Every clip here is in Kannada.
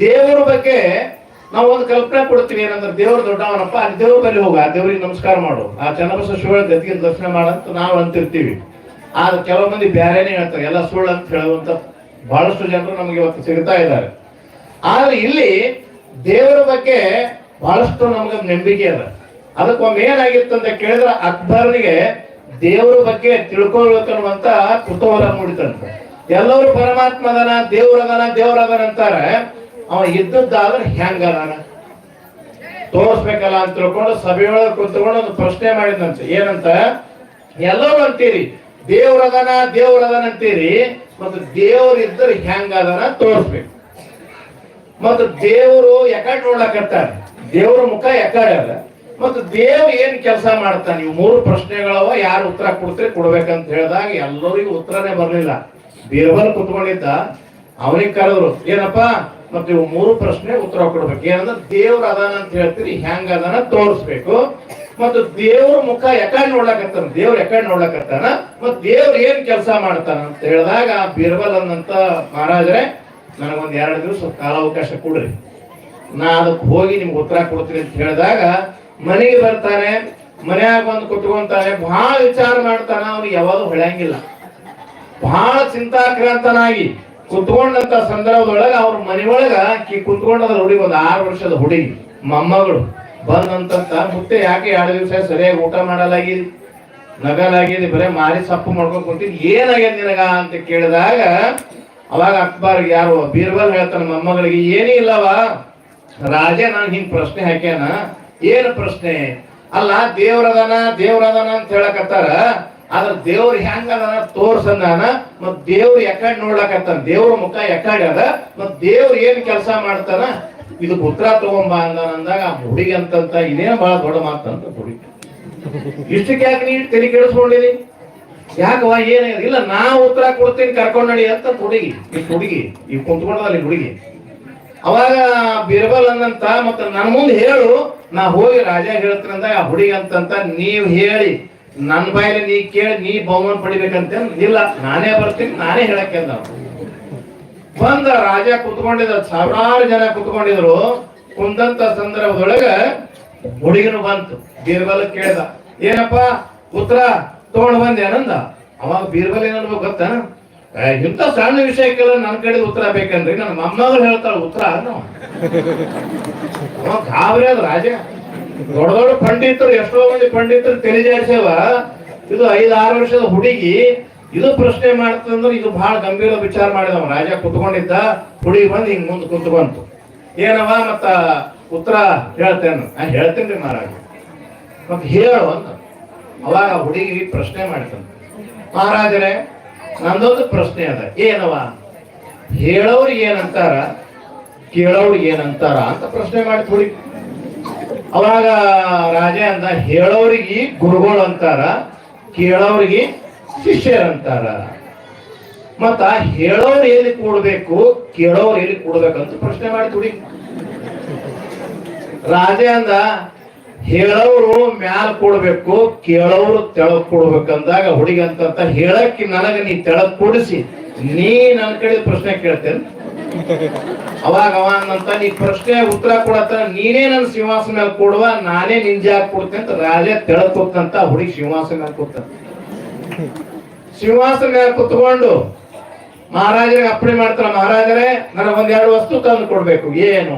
ದೇವರ ಬಗ್ಗೆ ನಾವು ಒಂದು ಕಲ್ಪನೆ ಕೊಡ್ತೀವಿ ಏನಂದ್ರೆ ದೇವ್ರು ದೊಡ್ಡವನಪ್ಪ, ಅಲ್ಲಿ ದೇವ್ರ ಬಲ್ಲಿ ಹೋಗ, ಆ ದೇವ್ರಿಗೆ ನಮಸ್ಕಾರ ಮಾಡು. ಆ ಚನ್ನಬಸ ಶಿವಳ ಗತಿಗೆ ದರ್ಶನ ಮಾಡಂತ ನಾವು ಅಂತಿರ್ತೀವಿ. ಆದ್ರೆ ಕೆಲವು ಮಂದಿ ಬೇರೆನೇ ಹೇಳ್ತಾರೆ, ಎಲ್ಲ ಸುಳ್ಳು ಅಂತ ಹೇಳುವಂತ ಬಹಳಷ್ಟು ಜನರು ನಮಗೆ ಇವತ್ತು ಸಿಗ್ತಾ ಇದ್ದಾರೆ. ಆದ್ರೆ ಇಲ್ಲಿ ದೇವರ ಬಗ್ಗೆ ಬಹಳಷ್ಟು ನಮ್ಗೆ ನಂಬಿಕೆ ಅದ. ಅದಕ್ಕೊಮ್ಮೆ ಏನಾಗಿತ್ತು ಅಂತ ಕೇಳಿದ್ರೆ ಅಕ್ಬರ್ನಿಗೆ ದೇವರ ಬಗ್ಗೆ ತಿಳ್ಕೊಳ್ಬೇಕನ್ನುವಂತ ಕುತೂಹಲ ಮೂಡಿತಂತೆ. ಎಲ್ಲರೂ ಪರಮಾತ್ಮ ಅದನ ದೇವ್ರ ಅದಾನ ದೇವ್ರ ಅದಾನ ಅಂತಾರೆ. ಅವ ಇದ್ದದ್ದಾದ್ರೆ ಹೆಂಗ ಅದಾನ? ತೋರಿಸ್ಬೇಕಲ್ಲ ಅಂತ ತಿಳ್ಕೊಂಡು ಸಭೆಯೊಳಗೆ ಕುತ್ಕೊಂಡು ಒಂದು ಪ್ರಶ್ನೆ ಮಾಡಿದಂತೆ ಏನಂತ? ಎಲ್ಲರೂ ಅಂತೀರಿ, ದೇವ್ರ ದೇವ್ರದನ ದೇವ್ರ ಅದಾನ ಅಂತೀರಿ, ಮತ್ತು ದೇವ್ರ ಇದ್ದರೆ ಹೆಂಗ ತೋರ್ಸ್ಬೇಕು. ಮತ್ತು ದೇವರು ಯಾಕಡೆ ನೋಡ್ಲಕತ್ತಾರ. ದೇವ್ರ ಮುಖ ಯಾಕಡೆ ಅದ. ಮತ್ತು ದೇವ್ ಏನ್ ಕೆಲಸ ಮಾಡ್ತಾನೆ? ಇವು ಮೂರು ಪ್ರಶ್ನೆಗಳವ, ಯಾರು ಉತ್ತರ ಕೊಡ್ತೀರಿ ಕೊಡ್ಬೇಕಂತ ಹೇಳಿದಾಗ ಎಲ್ಲರಿಗೂ ಉತ್ತರನೇ ಬರ್ಲಿಲ್ಲ. ಬೀರ್ಬಲ್ ಕುತ್ಕೊಂಡಿದ್ದ, ಅವನಿಗೆ ಕರೆದ್ರು, ಏನಪ್ಪ? ಮತ್ತೆ ಇವು ಮೂರು ಪ್ರಶ್ನೆ ಉತ್ತರ ಕೊಡ್ಬೇಕು. ಏನಂದ್ರೆ ದೇವ್ರ ಅದಾನ ಅಂತ ಹೇಳ್ತೀರಿ, ಹೆಂಗ ಅದಾನ ತೋರಿಸ್ಬೇಕು. ಮತ್ತು ದೇವ್ರ ಮುಖ ಯಾಕಡೆ ನೋಡ್ಲಕತ್ತಾನ, ದೇವ್ರ ಯಾಕಡೆ ನೋಡ್ಲಕತ್ತಾನ ಮತ್ ದೇವ್ರ ಏನ್ ಕೆಲಸ ಮಾಡ್ತಾನ ಅಂತ ಹೇಳಿದಾಗ ಬೀರ್ಬಲ್ ಅನ್ನಂತ ಮಹಾರಾಜರೇ, ನನಗೊಂದ್ ಎರಡು ದಿವಸ ಕಾಲಾವಕಾಶ ಕೊಡ್ರಿ. ನಾ ಅದಕ್ಕೆ ಹೋಗಿ ನಿಮ್ಗೆ ಉತ್ತರ ಕೊಡ್ತೀನಿ ಅಂತ ಹೇಳಿದಾಗ ಮನೆಗೆ ಬರ್ತಾನೆ, ಮನೆಯಾಗ ಬಂದು ಕುತ್ಕೊಂತಾನೆ ಬಹಳ ವಿಚಾರ ಮಾಡ್ತಾನ, ಅವ್ನಿಗೆ ಯಾವಾಗ ಹೊಳೆಯಂಗಿಲ್ಲ. ಬಹಳ ಚಿಂತಾಕ್ರಾಂತನಾಗಿ. ಕುತ್ಕೊಂಡಂತ ಸಂದರ್ಭದೊಳಗ ಅವ್ರ ಮನೆಯೊಳಗ ಆಕಿ ಕುತ್ಕೊಂಡದ ಹುಡುಗಿ ಒಂದು ಆರು ವರ್ಷದ ಹುಡುಗಿ, ಮೊಮ್ಮಗಳು ಬಂದಂತ ಮುತ್ತೆ ಯಾಕೆ ಎರಡು ದಿವಸ ಸರಿಯಾಗಿ ಊಟ ಮಾಡಲಾಗಿದೆ ನಗಲಾಗಿದೆ ಬರೇ ಮಾರಿ ಸಪ್ಪು ಮಾಡ್ಕೊಂಡು ಕುಂತಿದ್ ಏನಾಗ್ಯದ ನಿನಗ ಅಂತ ಕೇಳಿದಾಗ ಅವಾಗ ಅಕ್ಬರ್ ಯಾರು ಬೀರ್ಬಲ್ ಹೇಳ್ತಾನ ಮೊಮ್ಮಗಳಿಗೆ, ಏನೇ ಇಲ್ಲವಾ, ರಾಜ ನಾನು ಹಿಂಗ್ ಪ್ರಶ್ನೆ ಹಾಕ್ಯಾನ, ಏನು ಪ್ರಶ್ನೆ? ಅಲ್ಲ, ದೇವ್ರದನ ದೇವ್ರದನ ಅಂತ ಹೇಳಕತ್ತಾರ ಆದ್ರ ದೇವ್ರ ಹೆಂಗ ತೋರ್ಸಂದಾನ, ಮತ್ ದೇವ್ರ ಯಾಕಡೆ ನೋಡ್ಲಾಕತ್ತಾನ, ದೇವ್ರ ಮುಖ ಎಕಾಡಿ ಅದ, ಮತ್ ದೇವ್ರ ಏನ್ ಕೆಲಸ ಮಾಡ್ತಾನ, ಇದು ಪುತ್ರ ತಗೊಂಬ ಅಂದಾನ ಅಂದಾಗ ಆ ಹುಡುಗಿ ಅಂತಂತ ಇದೇನು ಬಹಳ ದೊಡ್ಡ ಮಾತಂತ ಹುಡುಗಿ. ಇಷ್ಟಕ್ಕೆ ಯಾಕೆ ನೀ ತಲೆ ಕೆಡಿಸ್ಕೊಂಡಿದಿ? ಯಾಕವ ಏನ ಇಲ್ಲ, ನಾ ಉತ್ತರ ಕೊಡ್ತೀನಿ ಕರ್ಕೊಂಡ್ ನಡಿ ಅಂತ ಹುಡುಗಿ, ಈ ಹುಡುಗಿ, ಈ ಕುಂತ್ಕೊಂಡದಲ್ಲ ಹುಡುಗಿ. ಅವಾಗ ಬಿರ್ಬಲ್ ಅಂದಂತ ಮತ್ತ ನನ್ ಮುಂದೆ ಹೇಳು, ನಾ ಹೋಗಿ ರಾಜ ಹೇಳ್ತೀನಂದಾಗ ಆ ಹುಡುಗಿ ಅಂತಂತ, ನೀವ್ ಹೇಳಿ ನನ್ ಬಾಯಲ್ಲಿ ನೀ ಕೇಳಿ ನೀ ಬಹುಮಾನ ಪಡಿಬೇಕಂತ ಇಲ್ಲ, ನಾನೇ ಬರ್ತೀನಿ, ನಾನೇ ಹೇಳಕ್ಕೆ ಬಂದ ರಾಜ ಕುತ್ಕೊಂಡಿದ್ರು, ಸಾವಿರಾರು ಜನ ಕುತ್ಕೊಂಡಿದ್ರು. ಕುಂದಂತ ಸಂದರ್ಭದೊಳಗ ಹುಡುಗನು ಬಂತು, ಬೀರ್ಬಲ್ ಕೇಳ್ದ. ಏನಪ್ಪ, ಪುತ್ರ, ತಗೊಂಡ್ ಬಂದೆ ಏನಂದ? ಅವಾಗ ಬೀರ್ಬಲ್ ಏನನ್ಬೇಕು ಗೊತ್ತಾ? ಇಂಥ ಸಣ್ಣ ವಿಷಯಕ್ಕೆಲ್ಲ ನನ್ನ ಕಡೆ ಉತ್ತರ ಬೇಕಂದ್ರಿ ನನ್ನ ಮೊಮ್ಮಗಳು ಹೇಳ್ತಾಳ ಉತ್ತರ ಅನ್ನೋ ಅವ ಗಾಬರಿ ಅದ ರಾಜ. ದೊಡ್ಡ ದೊಡ್ಡ ಪಂಡಿತರು, ಎಷ್ಟೋ ಮಂದಿ ಪಂಡಿತರು ತಿಳಿಜಾಡ್ಸೇವ ಇದು ಐದು ಆರು ವರ್ಷದ ಹುಡುಗಿ, ಇದು ಪ್ರಶ್ನೆ ಮಾಡ್ತಂದ್ರೆ ಇದು ಬಹಳ ಗಂಭೀರ ವಿಚಾರ ಮಾಡಿದವ. ರಾಜ ಕುತ್ಕೊಂಡಿದ್ದ, ಹುಡುಗಿ ಬಂದು ಹಿಂಗ್ ಮುಂದೆ ಬಂತು. ಏನವ ಮತ್ತ ಉತ್ತರ ಹೇಳ್ತೇನೆ. ನಾ ಹೇಳ್ತೇನ್ರಿ ಮಹಾರಾಜ. ಮತ್ತೆ ಹೇಳು ಅಂತ. ಅವಾಗ ಹುಡುಗಿ ಪ್ರಶ್ನೆ ಮಾಡ್ತಾನೆ ಮಹಾರಾಜರೇ, ನಂದೊಂದು ಪ್ರಶ್ನೆ ಅದ. ಏನವ ಹೇಳೋರು ಏನಂತಾರ, ಕೇಳೋರು ಏನಂತಾರ ಅಂತ ಪ್ರಶ್ನೆ ಮಾಡಿ ಹುಡುಗಿ. ಅವಾಗ ರಾಜ ಅಂದ ಹೇಳೋರಿಗೆ ಗುರುಗಳು ಅಂತಾರ, ಕೇಳೋರಿಗೆ ಶಿಷ್ಯರಂತಾರ ಮತ್ತ ಹೇಳೋರು ಎಲ್ಲಿ ಕೂಡಬೇಕು, ಕೇಳೋರು ಎಲ್ಲಿ ಕೂಡ್ಬೇಕಂತ ಪ್ರಶ್ನೆ ಮಾಡಿ ತುಡಿ ರಾಜ ಅಂದ, ಹೇಳೋರು ಮ್ಯಾಲ ಕೊಡ್ಬೇಕು, ಕೇಳೋರು ತೆಳಗ್ ಕೊಡ್ಬೇಕಂದಾಗ ಹುಡುಗಿ ಅಂತ ಹೇಳಕ್ಕೆ ನನಗ ನೀ ತೆಳಗ್ ಕೊಡಿಸಿ, ನೀ ನನ್ನ ಕಡೆ ಪ್ರಶ್ನೆ ಕೇಳ್ತೇನೆ. ಅವಾಗ ಅವ ಅಂತ ನೀ ಪ್ರಶ್ನೆ ಉತ್ತರ ಕೊಡತ್ತ ನೀನೇ ನನ್ನ ಸಿಂಹಾಸನ ಮೇಲೆ ಕೊಡುವ, ನಾನೇ ನಿನ್ ಜಾಗ ಕೊಡ್ತೇನೆ ಅಂತ ರಾಜ ತೆಳಕೋತಂತ ಕೂತಂತ ಹುಡುಗಿ ಸಿಂಹಾಸನ ಮೇಲೆ ಕೂತ ಸಿಂಹಾಸನ ಮೇಲೆ ಕುತ್ಕೊಂಡು ಮಹಾರಾಜರಿಗೆ ಅಪ್ಪಣೆ ಮಾಡ್ತಾರ ಮಹಾರಾಜರೇ, ನನಗೆ ಒಂದೆರಡು ವಸ್ತು ತಂದು ಕೊಡ್ಬೇಕು, ಏನು?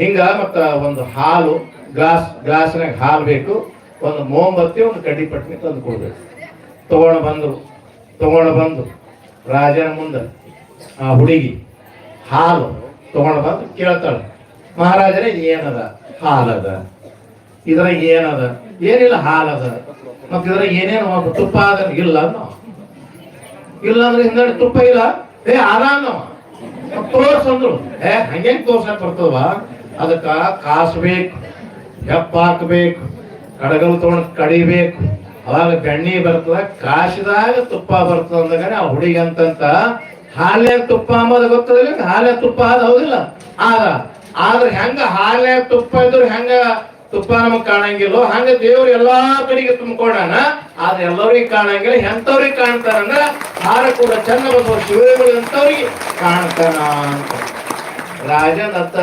ಹಿಂಗ ಮತ್ತ ಒಂದು ಹಾಲು, ಗ್ಲಾಸ್, ಗ್ಲಾಸ್ನಾಗ ಹಾಲು ಬೇಕು, ಒಂದು ಮೋಂಬತ್ತಿ ಒಂದು ಕಡ್ಡಿ ತಂದು ಕೊಡ್ಬೇಕು. ತಗೊಂಡು ಬಂದು ತಗೊಂಡು ಬಂದು ರಾಜನ ಮುಂದೆ ಆ ಹುಡುಗಿ ಹಾಲು ತಗೊಂಡು ಬಂದು ಕೇಳ್ತಾಳೆ. ಮಹಾರಾಜರೇ, ಏನದ ಹಾಲದ? ಇದ್ರಾಗ ಏನದ? ಏನಿಲ್ಲ, ಹಾಲದ. ಮತ್ತ ಇದ್ರಾಗ ಏನೇನು? ತುಪ್ಪ ಅದ ಇಲ್ಲ ಅನ್ನೋ. ಇಲ್ಲ ಅಂದ್ರೆ ಹಿಂದೆ ತುಪ್ಪ ಇಲ್ಲ. ಏ, ಆರಾಮ ತೋರ್ಸಂದ್ರು ಏ ಹಂಗೆ ತೋರ್ಸ ಬರ್ತದವ? ಅದಕ್ಕ ಕಾಸ್ಬೇಕು ಹೆಪ್ಪ ಹಾಕ್ಬೇಕು, ಕಡಗಲ್ ತಗೊಂಡ್ ಕಡಿಬೇಕು. ಅವಾಗ ಬೆಣ್ಣಿ ಬರ್ತದ ಕಾಸಿದಾಗ ತುಪ್ಪ ಬರ್ತದ ಅಂದಾಗ ಆ ಹುಡುಗಿ ಅಂತಂತ ಹಾಲೆ ತುಪ್ಪ ಅಂಬದು ಗೊತ್ತದಿಲ್ಲ ಹಾಲೆ ತುಪ್ಪ ಅದ ಹೌದಿಲ್ಲ? ಆದ. ಆದ್ರೆ ಹೆಂಗ ಹಾಲೆ ತುಪ್ಪ ಇದ್ರು ಹೆಂಗ ತುಪ್ಪ ನಮಗ್ ಕಾಣಂಗಿಲ್ಲೋ, ಹಂಗ ದೇವ್ರು ಎಲ್ಲಾ ಕಡೆಗೆ ತುಂಬಿಕೊಂಡಾನ ಆದ್ರೆ ಎಲ್ಲರಿಗೆ ಕಾಣಂಗಿಲ್ಲ ಎಂತವ್ರಿಗೆ ಕಾಣ್ತಾರಂದ್ರ ಹಾರ ಕೂಡ ಚಂದ ಬಂದವರು ಶಿವಗಳು ಎಂತವ್ರಿಗೆ ಕಾಣ್ತಾನ ಅಂತ. ರಾಜನ್ ಅತ್ತ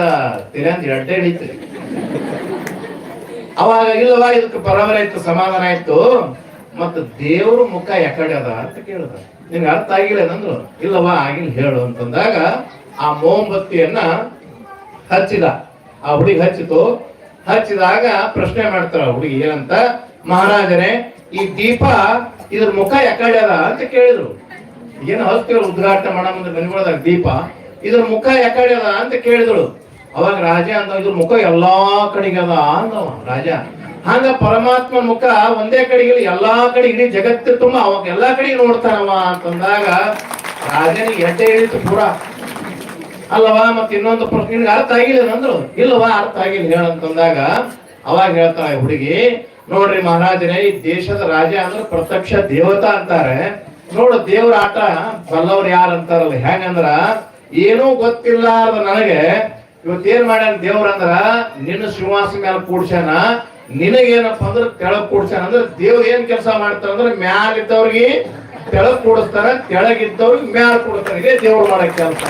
ತಿರಂದ್ ಎಡ್ಡೆ ಹಿಡಿತ್ರಿ. ಅವಾಗ ಇಲ್ಲವಾ, ಇದಕ್ಕೆ ಪರವರ ಆಯ್ತು ಸಮಾಧಾನ ಆಯ್ತು. ಮತ್ತ ದೇವ್ರ ಮುಖ ಎಕಡೆ ಅದ ಅಂತ ಕೇಳ್ದ. ನಿನ್ಗೆ ಅರ್ಥ ಆಗಿಲ್ಲ ಏನಂದ್ರು? ಇಲ್ಲವಾ ಆಗಿಲ್ಲ, ಹೇಳು ಅಂತಂದಾಗ ಆ ಮೋಂಬತ್ತಿಯನ್ನ ಹಚ್ಚಿದ. ಆ ಹುಡುಗಿ ಹಚ್ಚಿತು. ಹಚ್ಚಿದಾಗ ಪ್ರಶ್ನೆ ಮಾಡ್ತಾರ ಹುಡುಗಿ, ಏನಂತ? ಮಹಾರಾಜನೇ, ಈ ದೀಪ ಇದ್ರ ಮುಖ ಅದ ಅಂತ ಕೇಳಿದ್ರು. ಏನು ಹಚ್ತೀವ್ರ ಉದ್ಘಾಟನೆ ಮಾಡೋ ಮುಂದೆ ದೀಪ? ಇದ್ರ ಮುಖ ಅದ ಅಂತ ಕೇಳಿದಳು ಅವಾಗ ರಾಜ ಅಂತ ಇದ್ರ ಮುಖ ಎಲ್ಲಾ ಕಡೆಗೆ ಅದ ಅಂದವ ರಾಜ. ಹಂಗ ಪರಮಾತ್ಮ ಮುಖ ಒಂದೇ ಕಡೆಗೆ ಎಲ್ಲಾ ಕಡೆ ಇಡೀ ಜಗತ್ತು ತುಂಬ ಅವಾಗ ಎಲ್ಲಾ ಕಡೆ ನೋಡ್ತಾನವ ಅಂತಂದಾಗ ರಾಜನಿಗೆ ಎಡ್ಡೆ ಹೇಳಿತು ಪೂರ. ಅಲ್ಲವಾ, ಮತ್ತೆ ಇನ್ನೊಂದು ಪ್ರಶ್ನೆ ಅರ್ಥ ಆಗಿಲ್ಲ ಅಂದ್ರು. ಇಲ್ಲವಾ, ಅರ್ಥ ಆಗಿಲ್ಲ ಹೇಳಂತಂದಾಗ ಅವಾಗ ಹೇಳ್ತಾಳೆ ಹುಡುಗಿ, ನೋಡ್ರಿ ಮಹಾರಾಜನೇ, ಈ ದೇಶದ ರಾಜ ಅಂದ್ರೆ ಪ್ರತ್ಯಕ್ಷ ದೇವತಾ ಅಂತಾರೆ. ನೋಡು, ದೇವ್ರ ಆಟ ಬಲ್ಲವ್ರು ಯಾರು ಅಂತಾರಲ್ಲ, ಹೆಂಗಂದ್ರ? ಏನೂ ಗೊತ್ತಿಲ್ಲಾರ್ದ ನನಗೆ ಇವತ್ತೇನ್ ಮಾಡ್ಯಾನ ದೇವ್ರ ಅಂದ್ರ, ನಿನ್ನ ಶ್ರೀನಿವಾಸ ಮೇಲೆ ಕೂಡ್ಸ್ಯಾನ ನಿನಗೇನಪ್ಪ ಅಂದ್ರೆ ಕೆಳಗ್ ಕೂಡ್ಸ್ಯಾನ? ಅಂದ್ರೆ ದೇವ್ರ ಏನ್ ಕೆಲಸ ಮಾಡ್ತಾರ ಅಂದ್ರೆ ಮ್ಯಾಲಿದ್ದವ್ರಿಗೆ ಕೆಳಗ್ ಕೂಡಿಸ್ತಾರ ಕೆಳಗಿದ್ದವ್ರಿಗೆ ಮ್ಯಾಲ ಕೂಡಿಸ್ತಾರ. ಇದೇ ದೇವ್ರು ಮಾಡೋ ಕೆಲಸ.